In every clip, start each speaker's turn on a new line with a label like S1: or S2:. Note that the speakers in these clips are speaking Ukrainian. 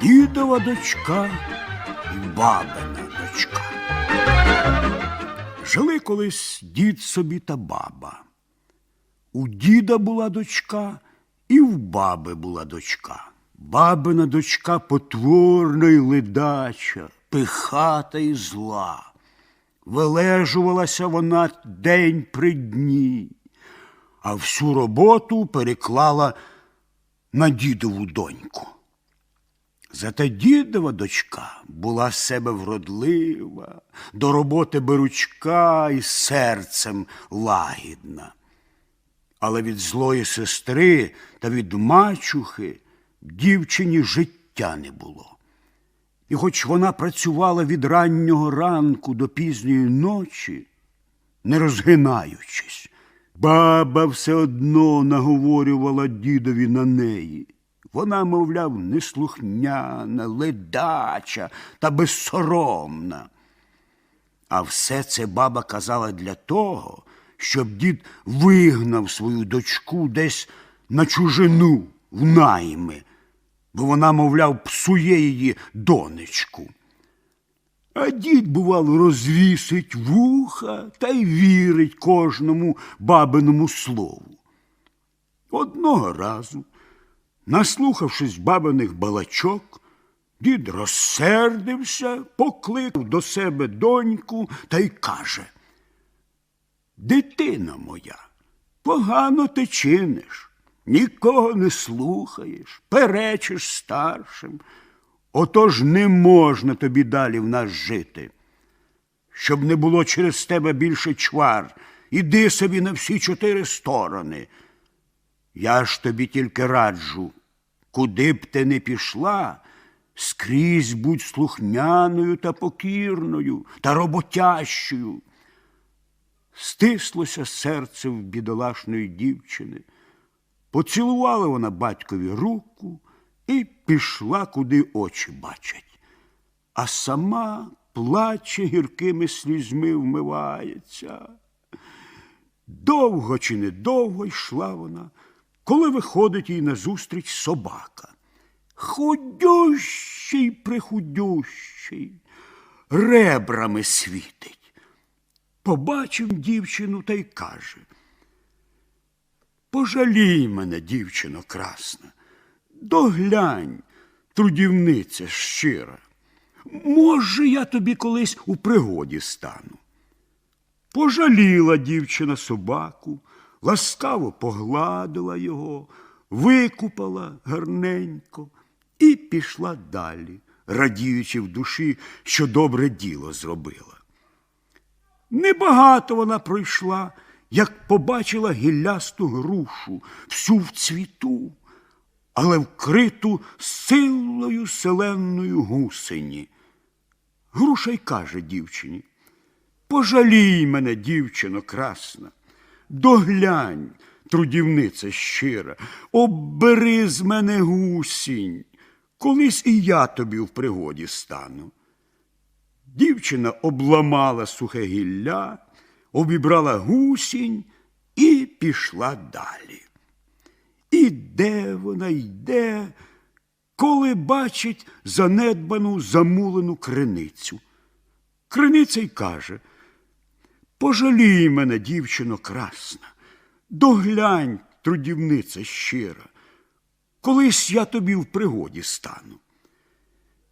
S1: Дідова дочка і бабина дочка. Жили колись дід собі та баба. У діда була дочка, і в баби була дочка. Бабина дочка потворна й ледача, пихата й зла. Вилежувалася вона день при дні, а всю роботу переклала на дідову доньку. Зате дідова дочка була себе вродлива, до роботи беручка і серцем лагідна. Але від злої сестри та від мачухи дівчині життя не було. І хоч вона працювала від раннього ранку до пізньої ночі, не розгинаючись, баба все одно наговорювала дідові на неї. Вона, мовляв, неслухняна, ледача та безсоромна. А все це баба казала для того, щоб дід вигнав свою дочку десь на чужину в найми, бо вона, мовляв, псує її донечку. А дід, бувало, розвісить вуха та й вірить кожному бабиному слову. Одного разу, наслухавшись бабиних балачок, дід розсердився, покликав до себе доньку та й каже Дитина моя, погано ти чиниш, нікого не слухаєш, перечиш старшим. Отож не можна тобі далі в нас жити. Щоб не було через тебе більше чвар, іди собі на всі чотири сторони. Я ж тобі тільки раджу, куди б ти не пішла, скрізь будь слухняною та покірною та роботящою. Стислося серце в бідолашної дівчини. Поцілувала вона батькові руку і пішла, куди очі бачать. А сама плаче гіркими слізьми вмивається. Довго чи недовго йшла вона, коли виходить їй назустріч собака. Худющий, прихудющий, ребрами світить. Побачив дівчину та й каже. Пожалій мене, дівчино красна, доглянь, трудівниця щира. Може, я тобі колись у пригоді стану. Пожаліла дівчина собаку, ласкаво погладила його, викупала гарненько і пішла далі, радіючи в душі, що добре діло зробила. Небагато вона пройшла, як побачила гіллясту грушу, всю в цвіту, але вкриту силою селенною гусені. Груша й каже дівчині, пожалій мене, дівчино красна, доглянь, трудівниця щира, оббери з мене гусінь, колись і я тобі в пригоді стану. Дівчина обламала сухе гілля, обібрала гусінь і пішла далі. Іде вона йде, коли бачить занедбану замулену криницю. Криниця й каже Пожалій мене, дівчино красна, доглянь, трудівниця щира, колись я тобі в пригоді стану.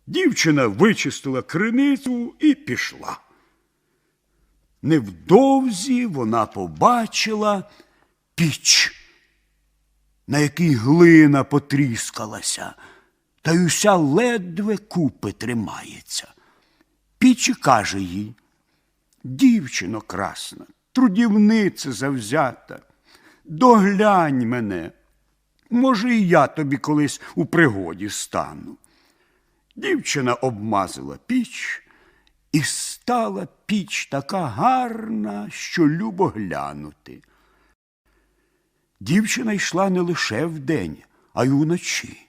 S1: Дівчина вичистила криницю і пішла. Невдовзі вона побачила піч, на якій глина потріскалася, та й уся ледве купи тримається. Піч каже їй, дівчино красна, трудівниця завзята, доглянь мене, може, і я тобі колись у пригоді стану. Дівчина обмазала піч, і стала піч така гарна, що любо глянути. Дівчина йшла не лише вдень, а й уночі.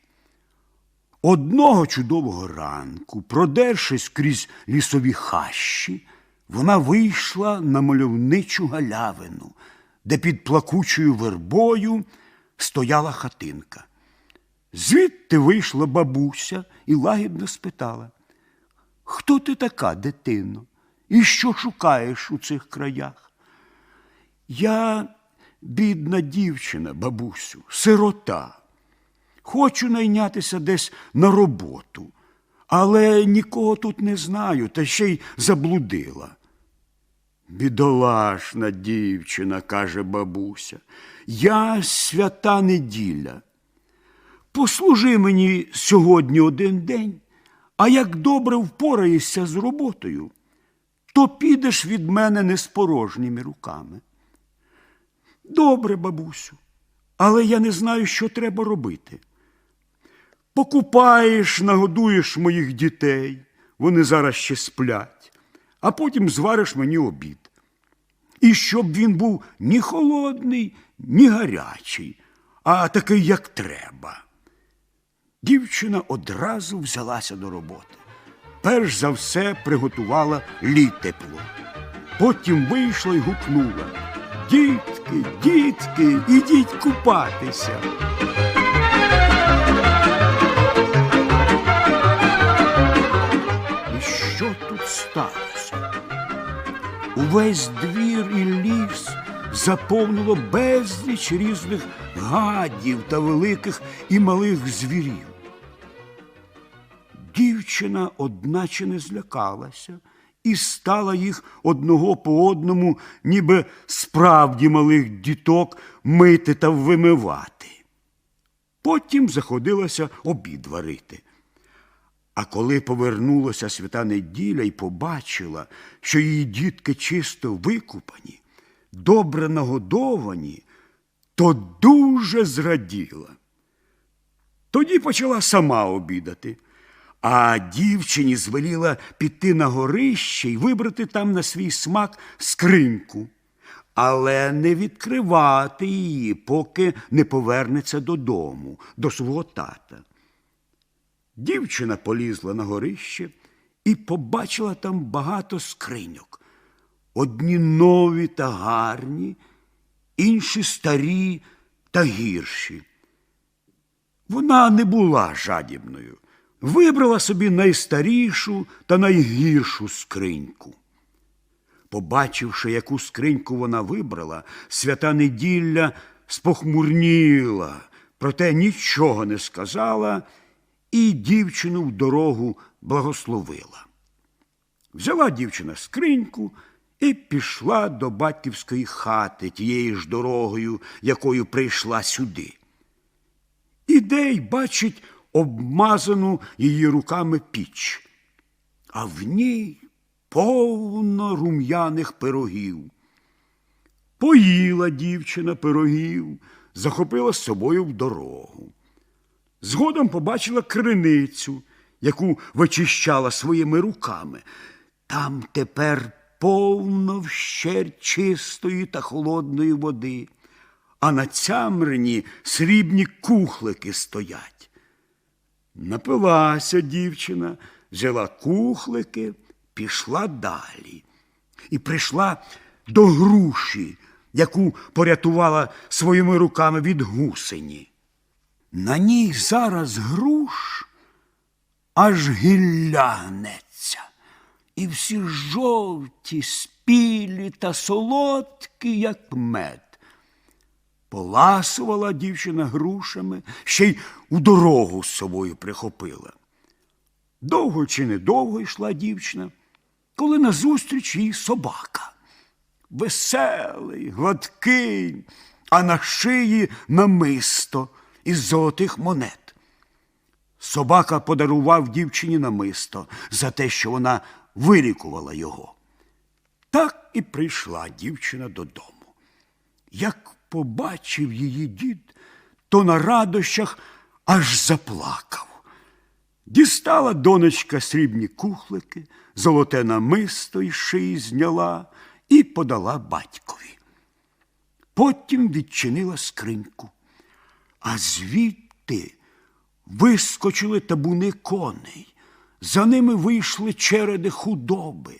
S1: Одного чудового ранку, продершись крізь лісові хащі, вона вийшла на мальовничу галявину, де під плакучою вербою стояла хатинка. Звідти вийшла бабуся і лагідно спитала, хто ти така, дитино, і що шукаєш у цих краях? Я бідна дівчина, бабусю, сирота. Хочу найнятися десь на роботу, але нікого тут не знаю, та ще й заблудила. Бідолашна дівчина, каже бабуся, я свята неділя. Послужи мені сьогодні один день, а як добре впораєшся з роботою, то підеш від мене не з порожніми руками. Добре, бабусю, але я не знаю, що треба робити. Покупаєш, нагодуєш моїх дітей, вони зараз ще сплять, а потім звариш мені обід. І щоб він був ні холодний, ні гарячий, а такий, як треба. Дівчина одразу взялася до роботи. Перш за все приготувала літепло. Потім вийшла і гукнула Дітки, дітки, ідіть купатися. І що тут сталося? Увесь двір і ліс заповнило безліч різних гадів та великих і малих звірів. Дівчина, одначе, не злякалася і стала їх одного по одному, ніби справді малих діток мити та вимивати. Потім заходилася обід варити. А коли повернулася свята неділя і побачила, що її дітки чисто викупані, добре нагодовані, то дуже зраділа. Тоді почала сама обідати, а дівчині звеліла піти на горище і вибрати там на свій смак скриньку, але не відкривати її, поки не повернеться додому, до свого тата. Дівчина полізла на горище і побачила там багато скриньок. Одні нові та гарні, інші старі та гірші. Вона не була жадібною, вибрала собі найстарішу та найгіршу скриньку. Побачивши, яку скриньку вона вибрала, свята неділя спохмурніла, проте нічого не сказала і дівчину в дорогу благословила. Взяла дівчина скриньку і пішла до батьківської хати тією ж дорогою, якою прийшла сюди. Іде й бачить обмазану її руками піч, а в ній повно рум'яних пирогів. Поїла дівчина пирогів, захопила з собою в дорогу. Згодом побачила криницю, яку вичищала своїми руками. Там тепер повно вщерть чистої та холодної води, а на цямрині срібні кухлики стоять. Напилася дівчина, взяла кухлики, пішла далі і прийшла до груші, яку порятувала своїми руками від гусені. На ній зараз груш аж гіллянеться, і всі жовті, спілі та солодкі, як мед. Поласувала дівчина грушами, ще й у дорогу з собою прихопила. Довго чи недовго йшла дівчина, коли назустріч їй собака. Веселий, гладкий, а на шиї намисто із золотих монет. Собака подарував дівчині намисто за те, що вона вилікувала його. Так і прийшла дівчина додому. Як побачив її дід, то на радощах аж заплакав. Дістала донечка срібні кухлики, золоте намисто із шиї зняла і подала батькові. Потім відчинила скриньку, а звідти вискочили табуни коней. За ними вийшли череди худоби,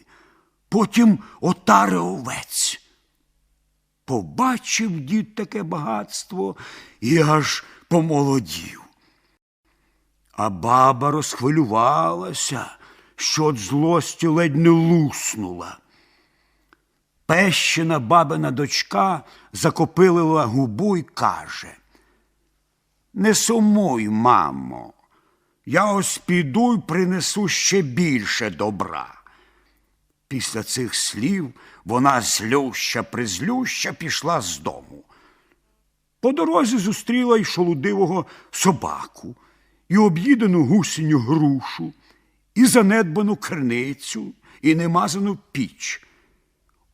S1: потім отари овець. Побачив дід таке багатство і аж помолодів. А баба розхвилювалася, що від злості ледь не луснула. Пещена бабина дочка закопилила губу й каже. Не сумуй, мамо, я ось піду й принесу ще більше добра. Після цих слів вона злюща призлюща пішла з дому. По дорозі зустріла й шолудивого собаку, і об'їдену гусіню грушу, і занедбану криницю, і немазану піч.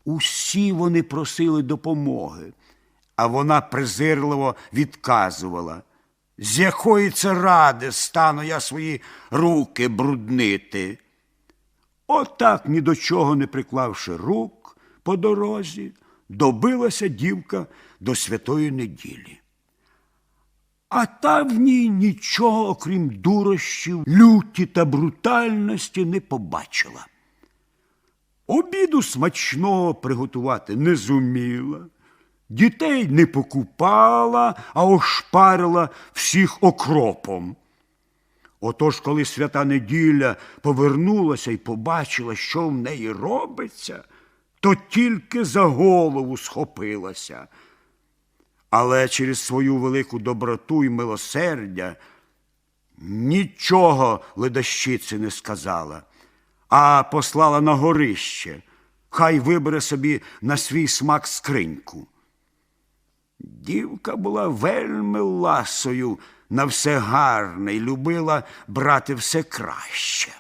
S1: Усі вони просили допомоги, а вона презирливо відказувала. З якої це ради стану я свої руки бруднити? Отак, ні до чого не приклавши рук по дорозі, добилася дівка до святої неділі. А та в ній нічого, окрім дурощів, люті та брутальності, не побачила. Обіду смачного приготувати не зуміла, дітей не покупала, а ошпарила всіх окропом. Отож, коли свята неділя повернулася і побачила, що в неї робиться, то тільки за голову схопилася. Але через свою велику доброту і милосердя нічого ледащиці не сказала, а послала на горище, хай вибере собі на свій смак скриньку. Дівка була вельми ласою на все гарне і любила брати все краще.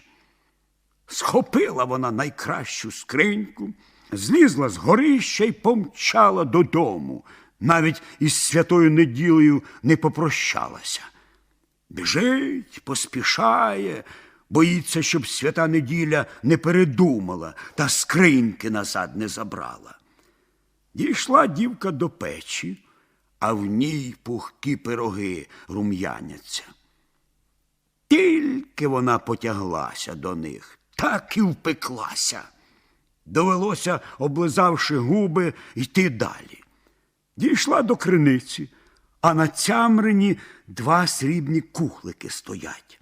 S1: Схопила вона найкращу скриньку, злізла з горища й помчала додому, навіть із святою неділею не попрощалася. Біжить, поспішає, боїться, щоб свята неділя не передумала та скриньки назад не забрала. Дійшла дівка до печі, а в ній пухкі пироги рум'яняться. Тільки вона потяглася до них, так і впеклася. Довелося, облизавши губи, йти далі. Дійшла до криниці, а на цямрині два срібні кухлики стоять.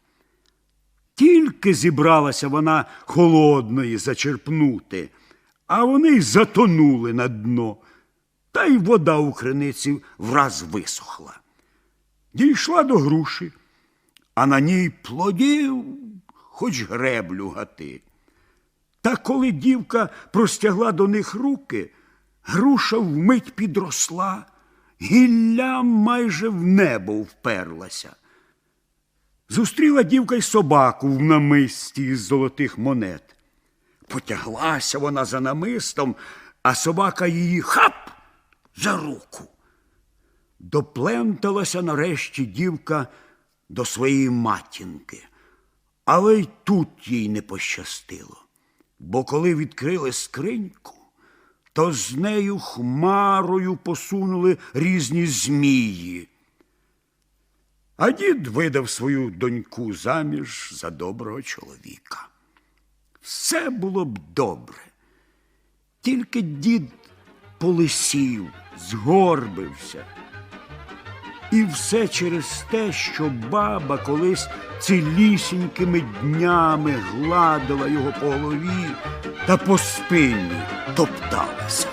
S1: Тільки зібралася вона холодної зачерпнути, а вони й затонули на дно, та й вода у криниці враз висохла. Дійшла до груші, а на ній плодів, хоч греблю гати. Та коли дівка простягла до них руки, груша вмить підросла, гілля майже в небо вперлася. Зустріла дівка й собаку в намисті із золотих монет. Потяглася вона за намистом, а собака її хап за руку. Допленталася нарешті дівка до своєї матінки, але й тут їй не пощастило. Бо коли відкрили скриньку, то з нею хмарою посунули різні змії. А дід видав свою доньку заміж за доброго чоловіка. Все було б добре. Тільки дід полисів, згорбився. І все через те, що баба колись цілісінькими днями гладила його по голові та по спині топталася.